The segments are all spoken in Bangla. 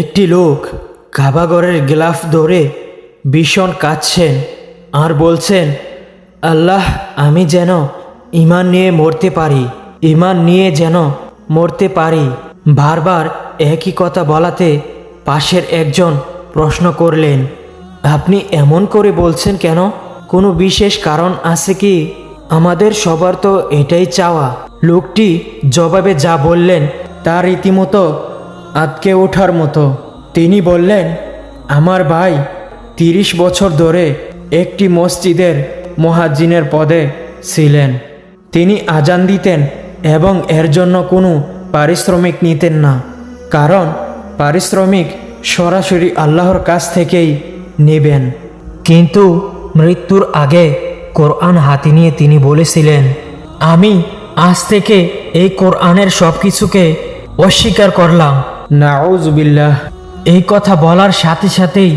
একটি লোক কাবাগরের গ্লাফ ধরে ভীষণ কাঁদছেন আর বলছেন, আল্লাহ, আমি যেন ইমান নিয়ে মরতে পারি ইমান নিয়ে যেন মরতে পারি। বারবার একই কথা বলাতে পাশের একজন প্রশ্ন করলেন, আপনি এমন করে বলছেন কেন? কোনো বিশেষ কারণ আছে কি? আমাদের সবার তো এটাই চাওয়া। লোকটি জবাবে যা বললেন, তা রীতিমতো আটকে ওঠার মতো। তিনি বললেন, আমার ভাই তিরিশ বছর ধরে একটি মসজিদের মহাজিনের পদে ছিলেন। তিনি আজান দিতেন এবং এর জন্য কোনো পারিশ্রমিক নিতেন না। কারণ পারিশ্রমিক সরাসরি আল্লাহর কাছ থেকেই নেবেন। কিন্তু মৃত্যুর আগে কোরআন হাতে নিয়ে তিনি বলেছিলেন, আমি আজ থেকে এই কোরআনের সব কিছুকে অস্বীকার করলাম। নাউজবিল্লাহ, এই কথা বলার সাথে সাথেই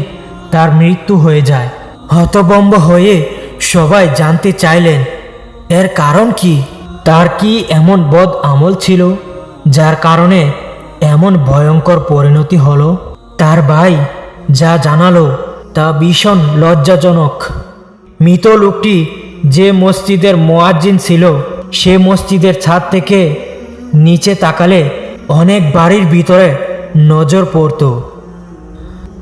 তার মৃত্যু হয়ে যায়। হতবম্ব হয়ে সবাই জানতে চাইলেন, এর কারণ কি? তার কি এমন বদ আমল ছিল, যার কারণে এমন ভয়ঙ্কর পরিণতি হলো? তার ভাই যা জানালো তা ভীষণ লজ্জাজনক। মৃত লোকটি যে মসজিদের মোয়াজ্জিন ছিল, সে মসজিদের ছাদ থেকে নিচে তাকালে অনেক বাড়ির ভিতরে নজর পড়ত।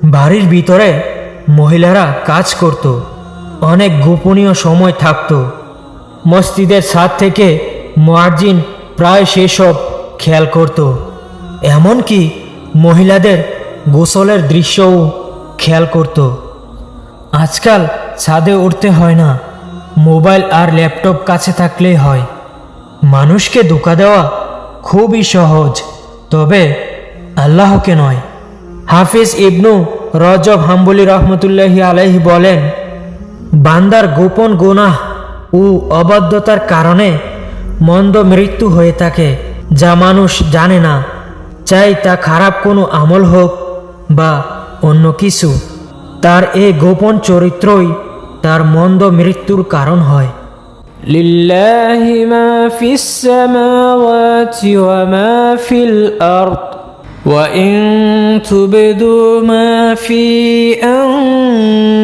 বাড়ির ভিতরে মহিলারা কাজ করত। অনেক গোপনীয় সময় থাকত। মসজিদের ছাদ থেকে মোয়াজ্জিন প্রায় সেসব খেয়াল করত। এমনকি মহিলাদের গোসলের দৃশ্যও খেয়াল করত। আজকাল ছাদে উঠতে হয় না, মোবাইল আর ল্যাপটপ কাছে থাকলেই হয়। মানুষকে ধোকা দেওয়া খুবই সহজ। তবে আল্লাহকে নয়। হাফিজ ইবনু রজব হাম্বলি রহমতুল্লাহি আলাইহি বলেন, বান্দার গোপন গুনাহ ও অবাধ্যতার কারণে মন্দ মৃত্যু হয়ে থাকে, যা মানুষ জানে না, চাই তা খারাপ কোনো আমল হোক বা অন্য কিছু। তার এই গোপন চরিত্রই তার মন্দ মৃত্যুর কারণ হয়। لله ما في السماوات وما في الأرض وإن تبدوا ما في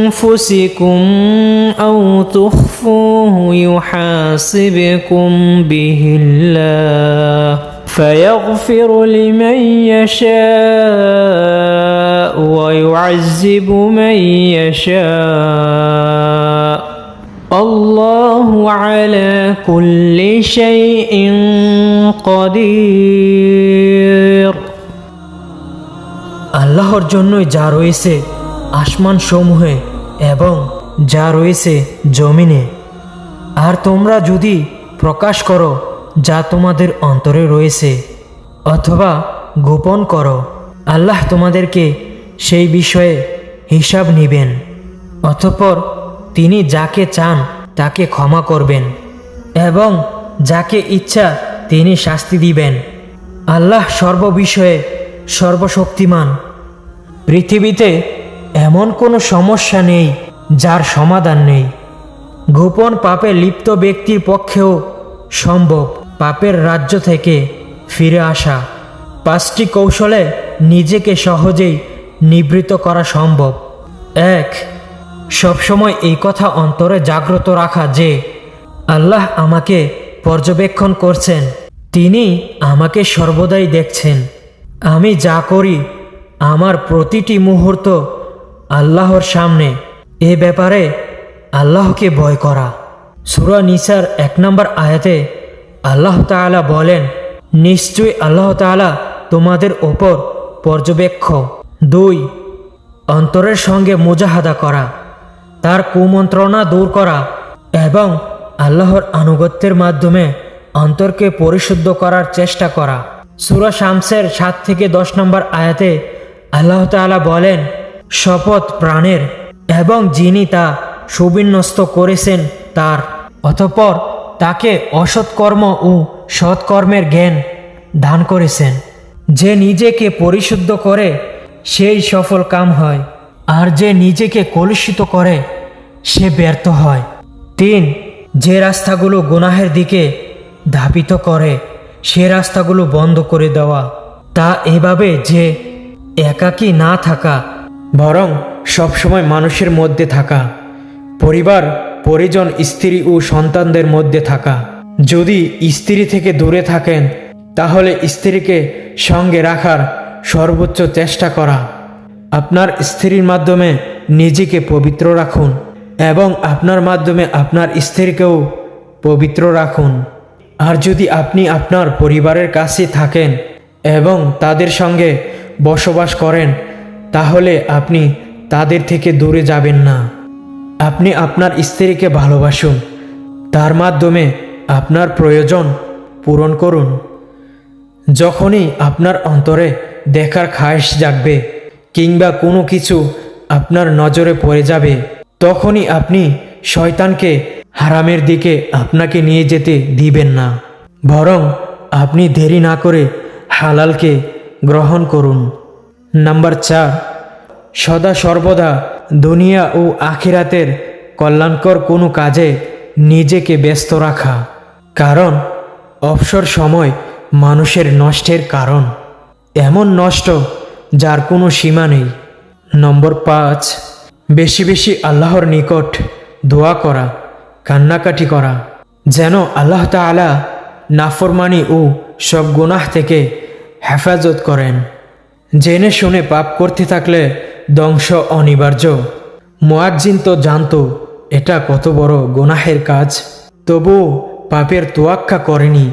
أنفسكم أو تخفوه يحاسبكم به الله فيغفر لمن يشاء ويعذب من يشاء. الله على كل شيء قدير আল্লাহর জন্যই যা রয়েছে আসমান সমূহে এবং যা রয়েছে জমিনে আর তোমরা যদি প্রকাশ করো যা তোমাদের অন্তরে রয়েছে অথবা গোপন করো আল্লাহ তোমাদেরকে সেই বিষয়ে হিসাব নিবেন অতঃপর তিনি যাকে চান তাকে ক্ষমা করবেন এবং যাকে ইচ্ছা তিনি শাস্তি দিবেন। আল্লাহ সর্ববিষয়ে সর্বশক্তিমান। পৃথিবীতে এমন কোনো সমস্যা নেই যার সমাধান নেই। গোপন পাপে লিপ্ত ব্যক্তির পক্ষেও সম্ভব পাপের রাজ্য থেকে ফিরে আসা। পাঁচটি কৌশলে নিজেকে সহজেই নিবৃত করা সম্ভব। এক সবসময় এই কথা অন্তরে জাগ্রত রাখা যে আল্লাহ আমাকে পর্যবেক্ষণ করছেন, তিনি আমাকে সর্বদাই দেখছেন। আমি যা করি, আমার প্রতিটি মুহূর্ত আল্লাহর সামনে। এ ব্যাপারে আল্লাহকে ভয় করা। সুরা নিসার এক নম্বর আয়াতে আল্লাহ তাআলা বলেন, নিশ্চয়ই আল্লাহ তাআলা তোমাদের ওপর পর্যবেক্ষ। দুই, অন্তরের সঙ্গে মুজাহাদা করা। তার কুমন্ত্রণা দূর করা এবং আল্লাহর আনুগত্যের মাধ্যমে অন্তরকে পরিশুদ্ধ করার চেষ্টা করা। সুরা শামসের সাত থেকে দশ নম্বর আয়াতে আল্লাহ তাআলা বলেন, শপথ প্রাণের এবং যিনি তা সুবিন্যস্ত করেছেন তার, অতঃপর তাকে অসৎকর্ম ও সৎকর্মের জ্ঞান দান করেছেন। যে নিজেকে পরিশুদ্ধ করে, সেই সফল কাম হয়। আর যে নিজেকে কলুষিত করে সে ব্যর্থ হয়। তিন, যে রাস্তাগুলো গুনাহের দিকে ধাবিত করে, সে রাস্তাগুলো বন্ধ করে দেওয়া। তা এভাবে যে একাকী না থাকা, বরং সবসময় মানুষের মধ্যে থাকা, পরিবার, পরিজন, স্ত্রী ও সন্তানদের মধ্যে থাকা। যদি স্ত্রী থেকে দূরে থাকেন, তাহলে স্ত্রীকে সঙ্গে রাখার সর্বোচ্চ চেষ্টা করা। আপনার স্ত্রীর মাধ্যমে নিজেকে পবিত্র রাখুন। এবং আপনার মাধ্যমে আপনার স্ত্রীকেও পবিত্র রাখুন। আর যদি আপনি আপনার পরিবারের কাছে থাকেন এবং তাদের সঙ্গে বসবাস করেন, তাহলে আপনি তাদের থেকে দূরে যাবেন না। আপনি আপনার স্ত্রীকে ভালোবাসুন। তার মাধ্যমে আপনার প্রয়োজন পূরণ করুন। যখনই আপনার অন্তরে দেখার খায়েশ জাগবে কিংবা কোনো কিছু আপনার নজরে পড়ে যাবে তখনই আপনি শয়তানকে হারামের দিকে আপনাকে নিয়ে যেতে দিবেন না। বরং আপনি দেরি না করে হালালকে গ্রহণ করুন। নাম্বার চার, সদা সর্বদা দুনিয়া ও আখিরাতের কল্যাণকর কোনো কাজে নিজেকে ব্যস্ত রাখা। কারণ অবসর সময় মানুষের নষ্টের কারণ। এমন নষ্ট যার কোনো সীমা নেই। নম্বর পাঁচ বেশি বেশি আল্লাহর নিকট দোয়া করা, কান্নাকাটি করা, যেন আল্লাহ তাআলা নাফরমানি ও সব গুনাহ থেকে হেফাজত করেন। জেনে শুনে পাপ করতে থাকলে ধ্বংস অনিবার্য। মোয়াজ্জিন তো জানতো এটা কত বড় গোনাহের কাজ, তবুও পাপের তোয়াক্কা করেনি,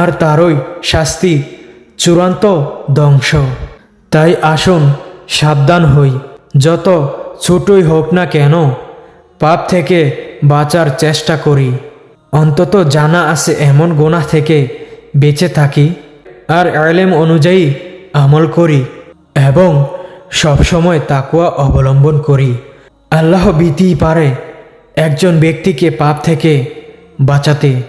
আর তারই শাস্তি চূড়ান্ত ধ্বংস। তাই আসুন সাবধান হই, যত ছোটই হোক না কেন, পাপ থেকে বাঁচার চেষ্টা করি। অন্তত জানা আছে এমন গোনা থেকে বেঁচে থাকি আর এলেম অনুযায়ী আমল করি এবং সবসময় তাকুয়া অবলম্বন করি। আল্লাহ বিতিই পারে একজন ব্যক্তিকে পাপ থেকে বাঁচাতে।